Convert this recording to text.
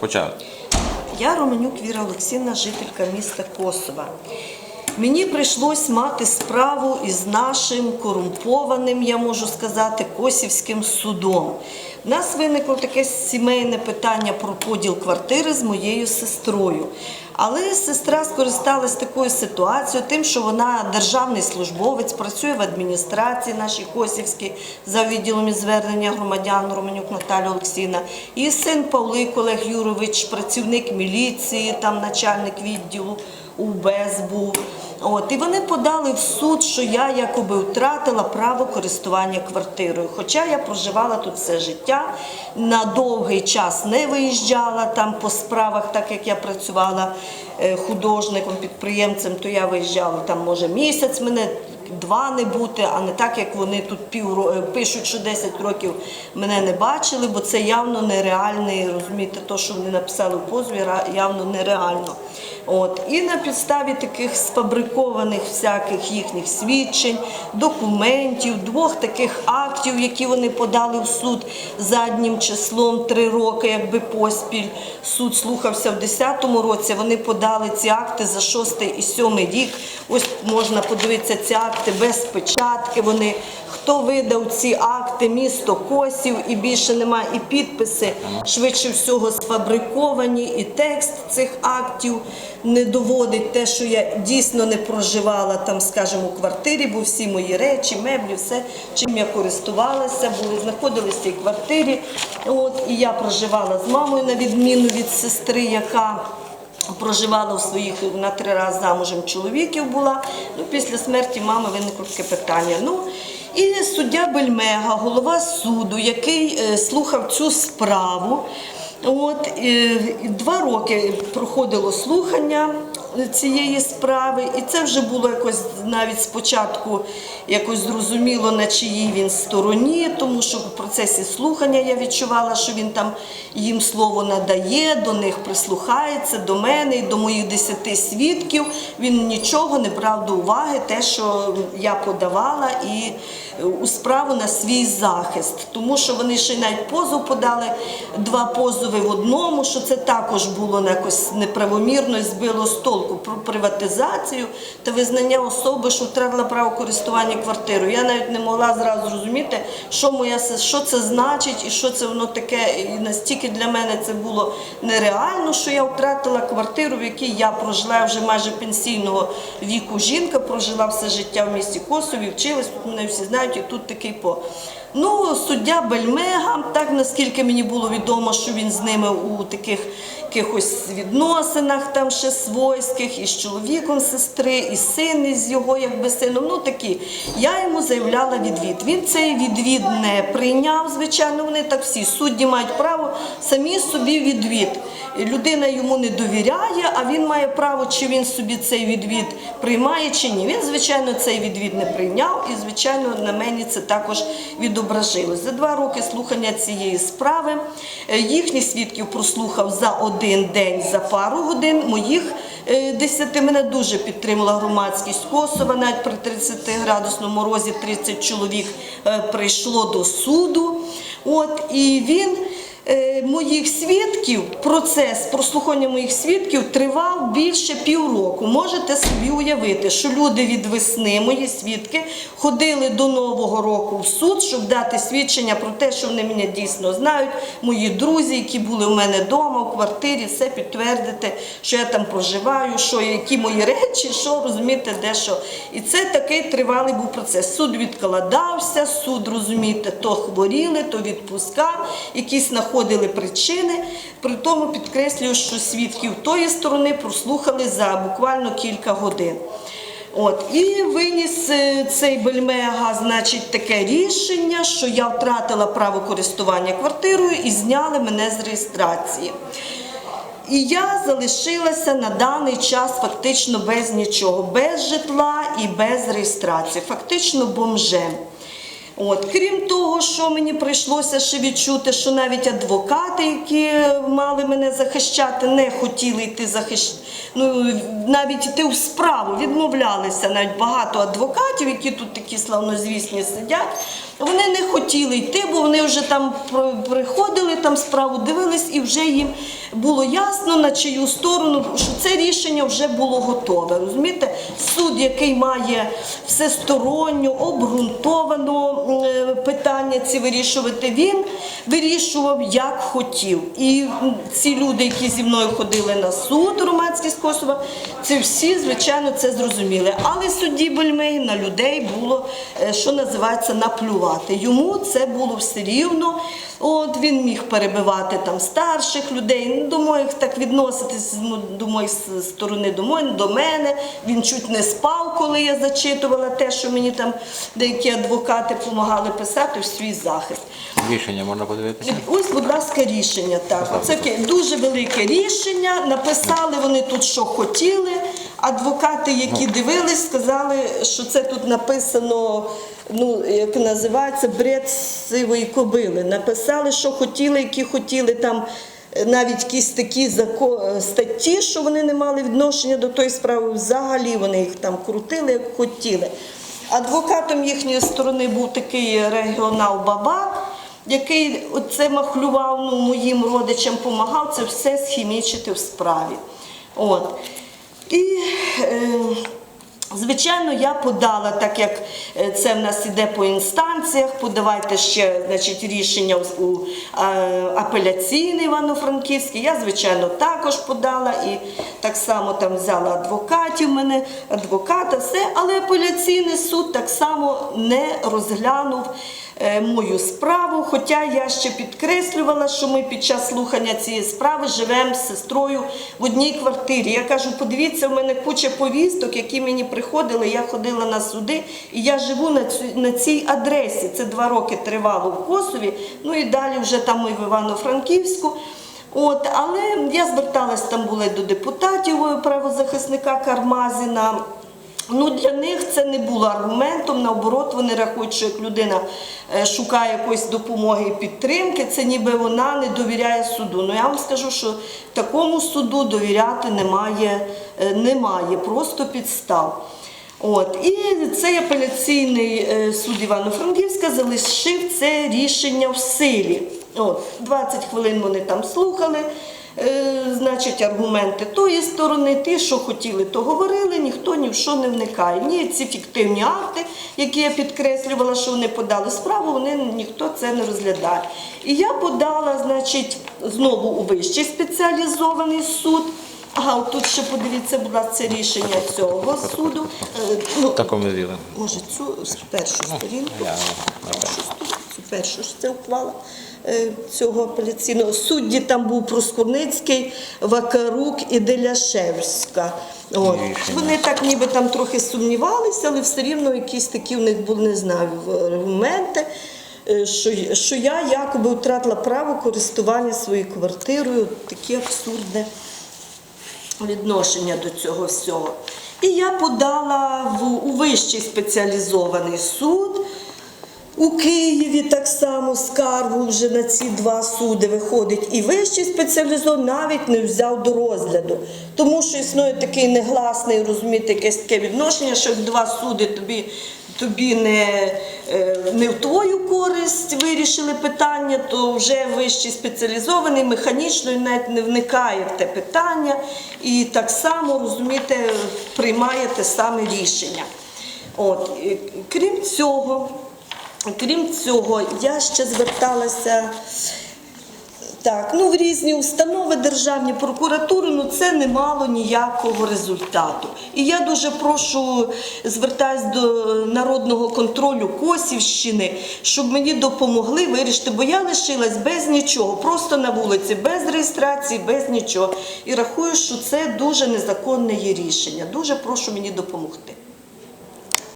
Почали. Я Романюк Віра Олексійовна, жителька міста Косова. Мені прийшлось мати справу із нашим корумпованим, я можу сказати, Косівським судом. У нас виникло таке сімейне питання про поділ квартири з моєю сестрою. Але сестра скористалась такою ситуацією, тим, що вона державний службовець, працює в адміністрації нашій Косівській за відділом звернення громадян Романюк Наталя Олексійовна. І син Павлик Олег Юрович, працівник міліції, там начальник відділу УБЕС був. От, і вони подали в суд, що я якоби втратила право користування квартирою. Хоча я проживала тут все життя, на довгий час не виїжджала там по справах, так як я працювала е, художником, підприємцем, то я виїжджала там, може, місяць мене. Два не бути, а не так, як вони тут пів е, пишуть, що 10 років мене не бачили, бо це явно нереальне, розумієте, то, що вони написали в позові, ра- явно нереально. От. І на підставі таких сфабрикованих всяких їхніх свідчень, документів, двох таких актів, які вони подали в суд заднім числом три роки, якби поспіль. Суд слухався в 10-му році. Вони подали ці акти за 6 і 7 рік. Ось можна подивитися ці акти без печатки. Вони хто видав ці акти, місто Косів, і більше немає і підписи, швидше всього сфабриковані, і текст цих актів не доводить те, що я дійсно не проживала там, скажімо, у квартирі, бо всі мої речі, меблі, все, чим я користувалася, були знаходилися в квартирі. От, і я проживала з мамою на відміну від сестри, яка проживала в своїх на три рази замужем чоловіків була. Ну, після смерті мами виникло таке питання. Ну, і суддя Бельмега, голова суду, який е, слухав цю справу. От, е, два роки проходило слухання цієї справи, і це вже було якось навіть спочатку якось зрозуміло, на чиїй він стороні, тому що в процесі слухання я відчувала, що він там їм слово надає, до них прислухається, до мене і до моїх десяти свідків. Він нічого не брав до уваги, те, що я подавала, і е, у справу на свій захист, тому що вони ще навіть позов подали два позови в одному, що це також було якось неправомірно і збило з толку про приватизацію та визнання особи, що втратила право користування квартирою. Я навіть не могла зразу зрозуміти, що моя що це значить і що це воно таке. І настільки для мене це було нереально, що я втратила квартиру, в якій я прожила вже майже пенсійного віку. Жінка прожила все життя в місті Косові, вчилась, тут мене всі знають, і тут такий по. Ну, суддя Бельмега, так наскільки мені було відомо, що він з ними у таких якихось відносинах там ще свойських, і з чоловіком сестри, і син із його якби сином. Ну такі. Я йому заявляла відвід. Він цей відвід не прийняв, звичайно, вони так всі. Судді мають право самі собі відвід. Людина йому не довіряє, а він має право, чи він собі цей відвід приймає, чи ні. Він, звичайно, цей відвід не прийняв, і, звичайно, на мені це також відображилось. За два роки слухання цієї справи е, їхніх свідків прослухав за один день, за пару годин. Моїх е, десяти мене дуже підтримала громадськість Косова. Навіть при 30 градусному морозі 30 чоловік е, прийшло до суду. От і він моїх свідків, процес прослухання моїх свідків тривав більше півроку. Можете собі уявити, що люди від весни, мої свідки, ходили до Нового року в суд, щоб дати свідчення про те, що вони мене дійсно знають. Мої друзі, які були у мене вдома, в квартирі, все підтвердити, що я там проживаю, що які мої речі, що розумієте, де що. І це такий тривалий був процес. Суд відкладався, суд, розумієте, то хворіли, то відпускав, якісь знаходили причини. При тому підкреслюю, що свідків тої сторони прослухали за буквально кілька годин. От і виніс е, цей Бельмега, значить, таке рішення, що я втратила право користування квартирою і зняли мене з реєстрації. І я залишилася на даний час фактично без нічого, без житла і без реєстрації, фактично бомжем. От, крім того, що мені прийшлося ще відчути, що навіть адвокати, які мали мене захищати, не хотіли йти захищати. Ну, навіть йти в справу, відмовлялися навіть багато адвокатів, які тут такі славнозвісні сидять. Вони не хотіли йти, бо вони вже там приходили, там справу дивились, і вже їм було ясно, на чию сторону, що це рішення вже було готове. Розумієте, суд, який має всесторонньо, обґрунтовано питання ці вирішувати, він вирішував як хотів. І ці люди, які зі мною ходили на суд громадський з Косова, це всі, звичайно, це зрозуміли. Але судді Бельмей на людей було, е, що називається, наплювати. Йому це було все рівно. От він міг перебивати там старших людей, ну, до моїх так відноситись ну, до моєї с- сторони, до, моєї, до мене. Він чуть не спав, коли я зачитувала те, що мені там деякі адвокати допомагали писати в свій захист. Рішення можна подивитися? Ось, будь ласка, рішення. Так, це дуже велике рішення. Написали вони тут, що хотіли. Адвокати, які дивились, сказали, що це тут написано, ну як називається, бред сивої кобили. Написали, що хотіли, які хотіли там. е, Навіть якісь такі е, статті, що вони не мали відношення до тої справи, взагалі вони їх там крутили, як хотіли. Адвокатом їхньої сторони був такий регіонал Баба, який це махлював ну, моїм родичам, допомагав це все схімічити в справі. От. І, е, звичайно, я подала, так як е, це в нас іде по інстанціях, подавайте ще значить, рішення у, е, апеляційний Івано-Франківський. Я, звичайно, також подала і так само там взяла адвокатів мене, адвоката, все, але апеляційний суд так само не розглянув мою справу. Хоча я ще підкреслювала, що ми під час слухання цієї справи живемо з сестрою в одній квартирі. Я кажу, подивіться, в мене куча повісток, які мені приходили. Я ходила на суди, і я живу на, цю, на цій адресі. Це два роки тривало в Косові. Ну і далі вже там ми в Івано-Франківську. От, але я зверталась там була й до депутатів е, правозахисника Кармазіна. Ну, для них це не було аргументом. Наоборот, вони рахують, що як людина е, шукає якоїсь допомоги і підтримки, це ніби вона не довіряє суду. Ну я вам скажу, що такому суду довіряти немає, е, немає просто підстав. От і цей апеляційний е, суд Івано-Франківська залишив це рішення в силі. От 20 хвилин вони там слухали. Е, значить, аргументи тої сторони, ті, що хотіли, то говорили, ніхто ні в що не вникає. Ні, ці фіктивні акти, які я підкреслювала, що вони подали справу, вони ніхто це не розглядає. І я подала, значить, знову у вищий спеціалізований суд. Ага, тут ще подивіться, будь ласка, це рішення цього суду. Е, ну, такому зілі. може, цю першу сторінку. Я, цю першу ж це ухвала е, цього апеляційного. Судді там був Проскурницький, Вакарук і Деляшевська. От. Вони так ніби там трохи сумнівалися, але все рівно якісь такі в них були, не знаю, аргументи. е, Що, що я якоби втратила право користування своєю квартирою, таке абсурдне відношення до цього всього. І я подала в, у вищий спеціалізований суд. У Києві так само скаргу вже на ці два суди виходить. І вищий спеціалізований навіть не взяв до розгляду. Тому що існує такий негласний, розумієте, якесь таке відношення, що два суди тобі, тобі не, е, не в твою користь вирішили питання, то вже вищий спеціалізований механічно і навіть не вникає в те питання і так само, розумієте, приймає те саме рішення. От, крім цього, Крім цього, я ще зверталася так, ну, в різні установи державні прокуратури, ну це не мало ніякого результату. І я дуже прошу звертаюсь до народного контролю Косівщини, щоб мені допомогли вирішити, бо я лишилась без нічого, просто на вулиці, без реєстрації, без нічого. І рахую, що це дуже незаконне є рішення. Дуже прошу мені допомогти.